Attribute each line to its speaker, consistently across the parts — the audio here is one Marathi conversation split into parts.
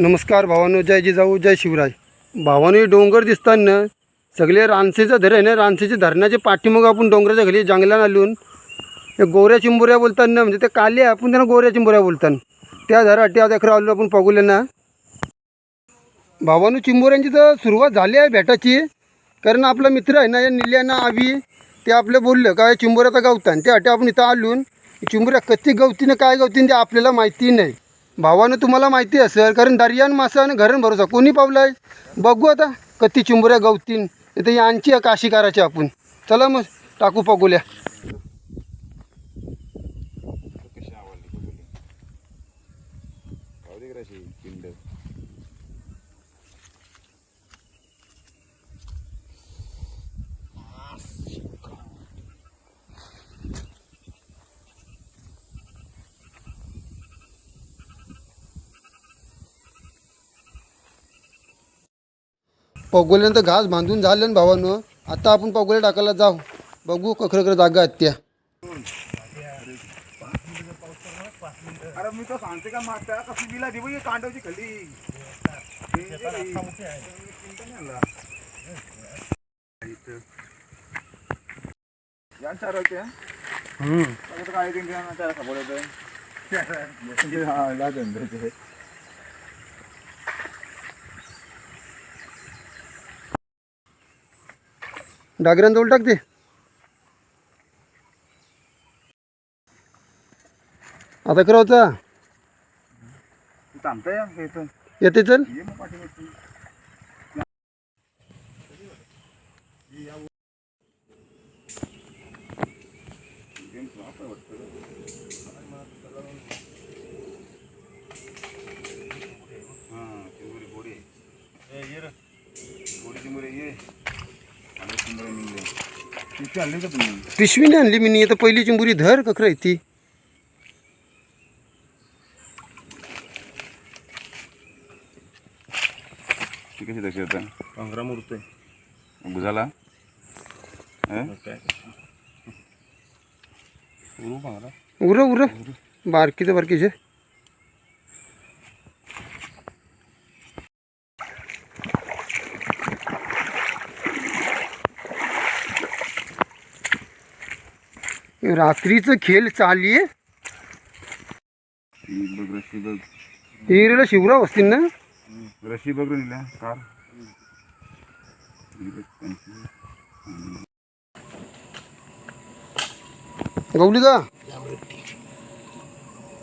Speaker 1: नमस्कार भावानो जय जिजाऊ जय शिवराय. भावानो हे डोंगर दिसताना सगळे रानसेचं धरण आहे ना रानसेच्या धरणाच्या पाठीमग आपण डोंगराच्या खाली जंगलात आलून गोऱ्या चिंबोऱ्या बोलताना म्हणजे ते काले आपण त्यांना गोऱ्या चिंबोऱ्या बोलतात त्या धरा त्या देखरा आलो आपण पगुले ना. भावानो चिंबोऱ्यांची तर सुरुवात झाली आहे भेटाची कारण आपला मित्र आहे ना या निल्याना आवी ते आपले बोललं काय चिंबोऱ्या तर त्या त्यासाठी आपण इथं आलून चिंबोऱ्या कच्ची गवतीनं काय गवतीन ते आपल्याला माहिती नाही. भावानं तुम्हाला माहिती असेल कारण दर्यान मासा आणि घरण भरोसा. कोणी पावलं आहे बघू आता. कत्ती चिंबऱ्या गवतीन. तर यांची आहे काशी करायची आपण. चला मग टाकू पगोल्या
Speaker 2: कशी आवडली बघून पाहू दे कशी पिंड
Speaker 1: पगोल्यानंतर घास बांधून झालं ना भावानं आता आपण पगोल्या टाकायला जाऊ. बघू खरं खरं जागा आहेत त्या.
Speaker 2: अरे मी तर सांगते का मागच्या कशी बिला दिवशी कांडवची खली. या चार होते काय होतं हा
Speaker 1: डागरांजवळ टाक दे आता करावचा
Speaker 2: इथं
Speaker 1: येते चल
Speaker 2: ये मग पाठीमागची. हा, चिंबोरी गोडी. गोडी चिंबोरी ये. आणि चिंबोरी निघले. पिशवी आणली
Speaker 1: नाही मी आता पहिली चिंबुरी धर कखरा आहे ती.
Speaker 2: कशी तशी आता?
Speaker 3: पंधरा मूर्त
Speaker 2: बुजाला? हं?
Speaker 3: उरू
Speaker 1: उर उर. बारकी तर बारकीचे रात्रीचं खेळ चालली हिरेला शिवराव असतील ना?
Speaker 2: रशी बघ कार.
Speaker 1: गवली का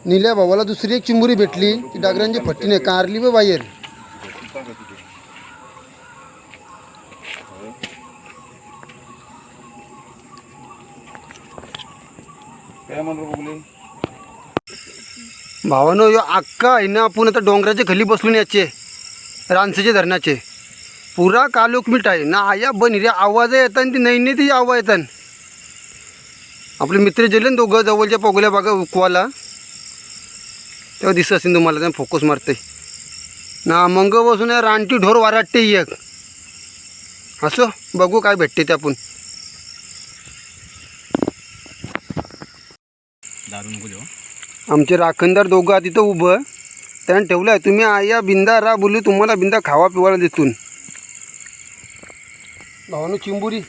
Speaker 1: निल्या भावाला दुसरी एक चिंबुरी भेटली. ती डागरांची फट्टीने कारली व बाहेर
Speaker 2: काय म्हणतो बघले
Speaker 1: भावानं यो अख्खा आहे ना आपण आता डोंगराच्या खाली बसून याचे. रानसेचे धरणाचे. पुरा कालोक मिठ आहे. ना आया बनी रे आवाज येतात ती नाही ती आवाज येतात आपले मित्र गेले ना दोघं जवळच्या पोगल्या बागा उकवाला. तेव्हा दिसत असेल तुम्हाला त्या फोकस मारते ना मंग बसून या रानटी ढोर वाराटते एक. असो बघू काय भेटते ते आपण. आमचे राखणदार दोघं आत तिथं उभं त्यानं ठेवलं आहे. तुम्ही आया बिंदा रा बोलू तुम्हाला बिंदा खावा पिवायला देतून. भावानं चिंबुरी.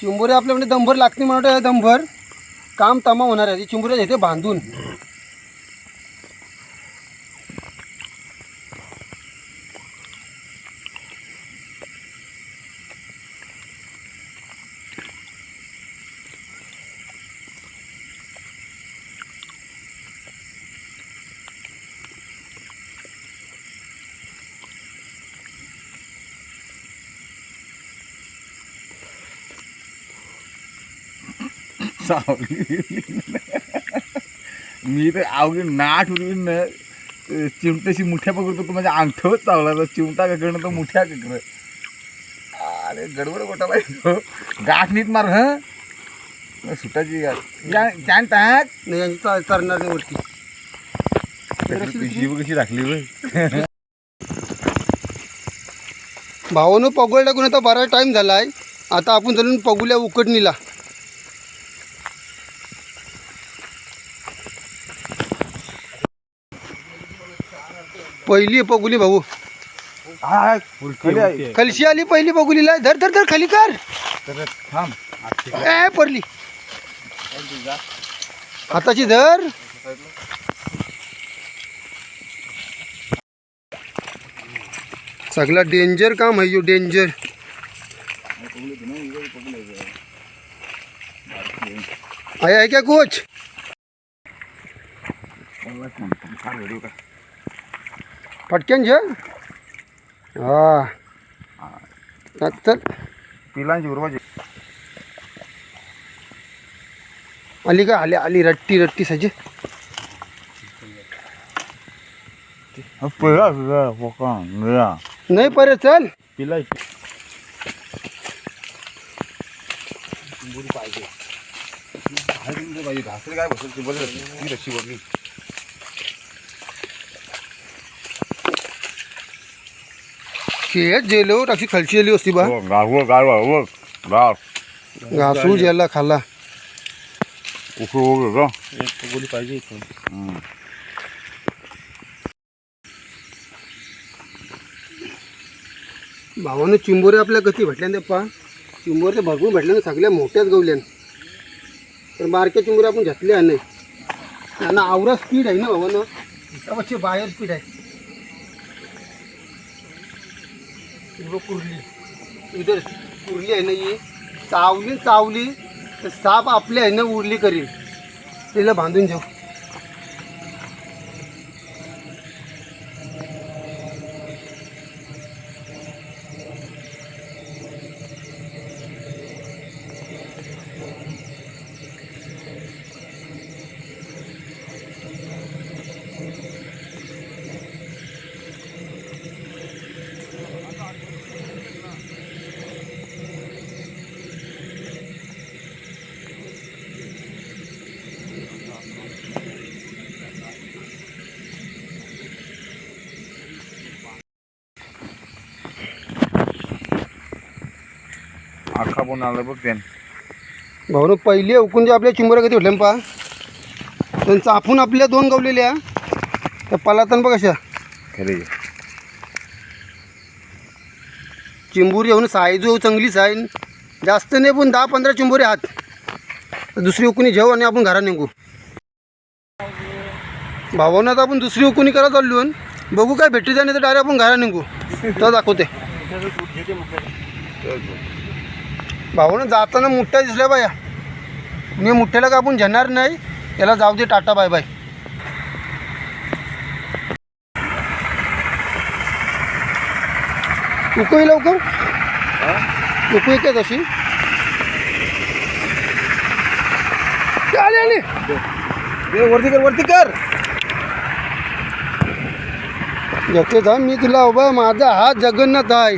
Speaker 1: चिंबुरी आपल्या म्हणजे दंभर लागते म्हणत दंभर काम तमा होणार आहे. ती चिंबुऱ्या येते बांधून.
Speaker 2: सावली मी तर अवघी नाट उरवीन चिमट्याशी मुठ्या पकडतो तो माझ्या अंगठवत चावला. तर चिमटा ककडनं तर मुठ्या ककड. अरे गडबड गोटाला येतो. गाठ नीट मार हं? सुटाची गाठ. या- छान टाक.
Speaker 1: नाही यांची चा- चालणार नाही वरती.
Speaker 2: कशी राखली बघ
Speaker 1: भावानं पगोल टाकून आता बराच टाईम झाला आहे आता आपण चालून पगुल्या उकडणीला. पहिली पगुली भाऊ.
Speaker 2: हाय खाली आहे.
Speaker 1: खलशी आली पहिली पगुलीला. धर धर धर खाली कर.
Speaker 2: तर थांब.
Speaker 1: ए पडली. हाताची धर. सगळा डेंजर काम आहे यो डेंजर आहे आहे क्या कोच पटकन जे. हा. चल
Speaker 2: पिलांची उरवाची
Speaker 1: आली का? आली आली. रट्टी रट्टी सजे. नाही परत चल.
Speaker 3: पिलाय
Speaker 2: काय बसेल ती? बसेल ती रशी वरली.
Speaker 1: खेळ जेलो टाकी खालची आली असती बा.
Speaker 2: गाव गाव हो गाव
Speaker 1: घासू जेला खाला
Speaker 2: उकळू वगैरे का
Speaker 3: एक पाहिजे इथून.
Speaker 1: भावानं चिंबोरे आपल्या कधी भेटल्या ते पा. चिंबोरे तर भरपूर भेटल्या ना सगळ्या मोठ्याच गवल्यान. तर बारक्या चिंबोरे आपण घेतल्या नाही. त्यांना आवरा स्पीड आहे ना भावानं. बाहेर स्पीड आहे. ही बघ इधर कुरली आहे ना ही. चावली चावली. तर साप आपली आहे ना उरली करील. तिला बांधून जाऊ
Speaker 2: आला बघ त्यान.
Speaker 1: भाऊनं पहिले उकून जे आपल्या चिंबोऱ्या कधी भेटल्या पा त्यांचं आपण आपल्या दोन गवलेल्या. त्या पलातन बघ अशा.
Speaker 2: खरे.
Speaker 1: चिंबोरी येऊन साईजो चांगलीच आहे जास्त नाही पण दहा पंधरा चिंबोरी आहात. दुसरी उकुनी जेव आणि आपण घरा निघू. भावानं तर आपण दुसरी उकुनी करत चाललो बघू काय भेटी जाणे तर डायरेक्ट आपण घरा निघू. तर दाखवते. भावानं जाताना मुठ्ठ्या दिसल्या बाया. मी मुठ्ठ्याला कापून घेणार नाही त्याला जाऊ दे टाटा बाय बाय. उकळी लवकर. उकळी काय तशी? आली आली.
Speaker 2: वरती कर वरती कर.
Speaker 1: घेते जा मी तुला बाबा माझा हात जगन्नाथ आहे.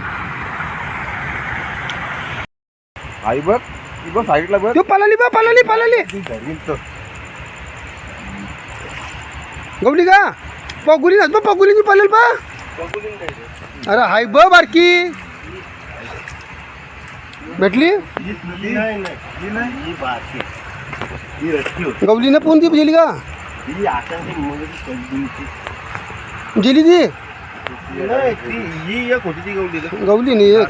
Speaker 2: आई बघ ती बघ साईडला बघ.
Speaker 1: तो पालाली बा पालाली पालाली.
Speaker 2: ती धरील तर.
Speaker 1: गवली का? पगुली ना पगुली पालेल बा. अरे हाय ब बारकी. भेटली? गवलीनं कोण ती गेली का? गेली ती गवली नाही एक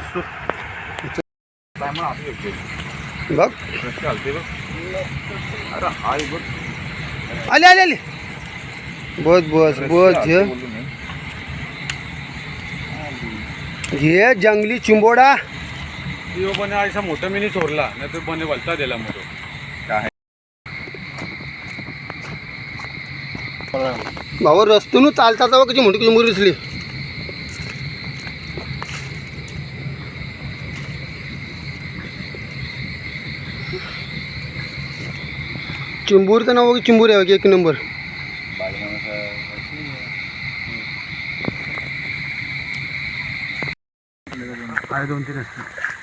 Speaker 1: बघ.
Speaker 2: रस्ते हलते बघ. अरे आई बघ.
Speaker 1: आले आले आले. बस बस बस. घे जंगली चिंबोडा.
Speaker 3: यो बने ऐसा मोठा मी सोडला नाही तर बने वलता दिला मोठं.
Speaker 2: काय?
Speaker 1: भावा रस्तून चालता जावा कशी मोठी चिंबोरी दिसली. चिंबोरीचं नाव चिंबोरी आहे बघ, एक नंबर.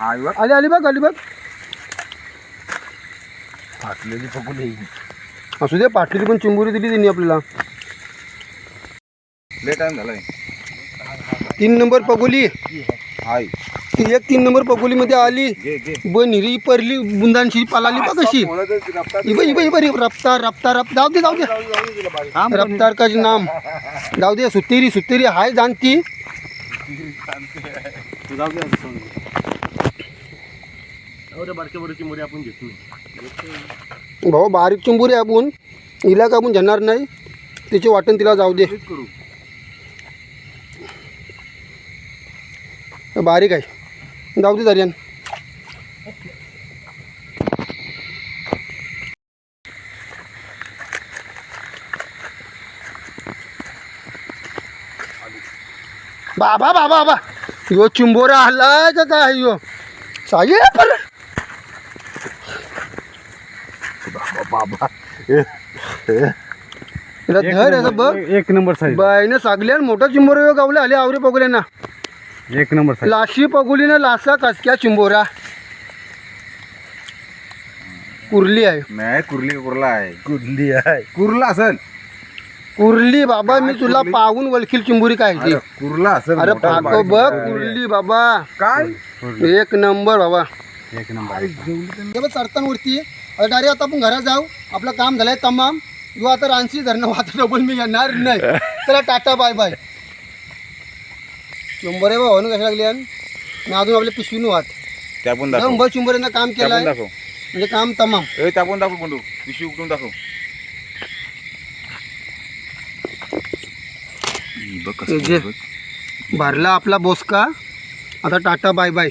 Speaker 2: आई बघ
Speaker 1: आली आली बघ आली बघ.
Speaker 2: फाटलेली पकुली
Speaker 1: असू दे पाटलीची पण चिंबोरी दिली त्यांनी आपल्याला.
Speaker 2: लय टाइम झालाय.
Speaker 1: तीन नंबर पगोली.
Speaker 2: आई
Speaker 1: ती एक तीन नंबर पकोलीमध्ये आली.
Speaker 2: घे घे.
Speaker 1: ब निरी परली बुंदांशी पालाली बा कशी इब इब इब इब रफ्तार रफ्तार रफ जाऊ दे जाऊ दे. रफ्तार का नाम. जाऊ दे सुतेरी सुतेरी हाय जाणती. भाऊ बारीक चिंबुरी आपण. हिला का आपण घेणार नाही? तिची वाटण तिला जाऊ दे. बारीक आहे. जाऊ दे दर्यान बाबा बाबा बाबा. यो चिंबोरा हल्लाय का काय यो? साये पर.
Speaker 2: बाबा
Speaker 1: तिला धर असं बघ.
Speaker 3: एक नंबर साईज
Speaker 1: बाईनं सगळ्यात मोठा चिंबोरा यो गावले आले आवरे पगोल्यांना
Speaker 3: एक नंबर
Speaker 1: लाशी पगोलीनं लासा कसक्या चिंबोरा? कुर्ली आहे.
Speaker 2: नाही कुर्ली कुर्ला आहे. कुर्ली आहे. कुर्ला असेल.
Speaker 1: कुर्ली बाबा मी तुला पाहून वलखील चिंबोरी काय ती
Speaker 2: अरे, कुर्ला असेल.
Speaker 1: अरे
Speaker 2: मोठा
Speaker 1: पाको
Speaker 2: बारीक.
Speaker 1: बघ कुर्ली बाबा.
Speaker 2: काय?
Speaker 1: एक नंबर बाबा.
Speaker 3: एक नंबर.
Speaker 1: बघ चढतांवरती आता डायरेक्ट आता आपण घरात जाऊ. आपलं काम झालंय तमाम. यो आता रानशी धरणं वाता डबल मी घेणार नाही. चला टाटा बाय बाय. चिंबरे बा होणं कशा लागली आणि अजून आपल्या पिशवीनं वाट
Speaker 2: त्यापून दाखव.
Speaker 1: नंबर चिंबरेनं काम केलं आहे
Speaker 2: दाखव.
Speaker 1: म्हणजे काम तमाम.
Speaker 2: ए त्यापून दाखव बंडू पिशवी उठून दाखव?
Speaker 1: हे जे भरला आपला बोसका. आता टाटा बाय बाय.